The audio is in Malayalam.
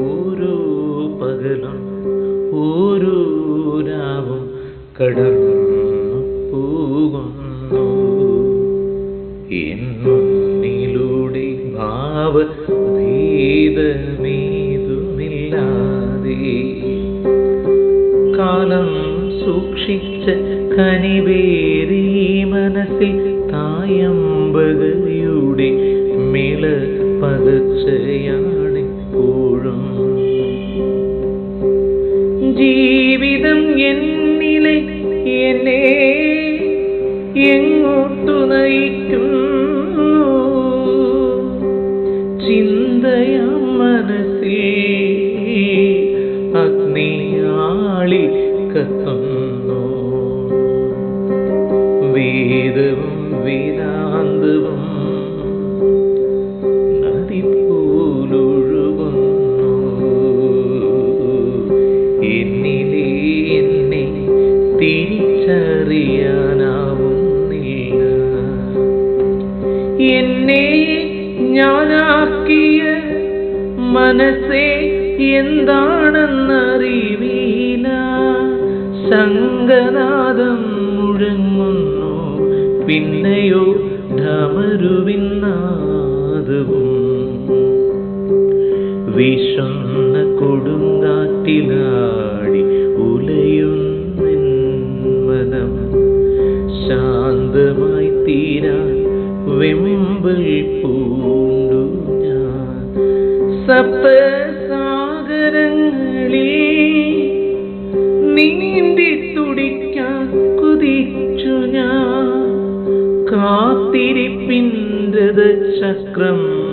ഓരോ പകലും ഓരോ രാവും കടന്നു പോകുന്നു. എന്നിലൂടെ ഭാവ ഭേദമേതുമില്ലാതെ കാലം സൂക്ഷിച്ച കനിവേറി മനസ്സിൽ തായമ്പകയുടെ ജീവിതം എന്നിലെ എന്നെ എങ്ങോട്ടു നയിക്കും ചിന്തയാം മനസ്സിൽ അഗ്നിയാളി കത്തുന്നു. വേദവും വേദാന്തവും തിരിച്ചറിയാനാവുന്നില്ല എന്നെ ഞാനാക്കിയ മനസ്സേ എന്താണെന്നറിവീല ശങ്കനാദം മുഴങ്ങുന്നു പിന്നെയോ ഢമരുവിന്നാദവും വിഷന്ന കൊടുങ്കാറ്റിലാടി വെമ്പൽ പൂണ്ടു ഞാൻ. സപ്തസാഗരങ്ങളിൽ നീന്തി തുടിക്കാൻ കുതിച്ചു ഞാൻ. കാത്തിരിപ്പിന്റെ ചക്രം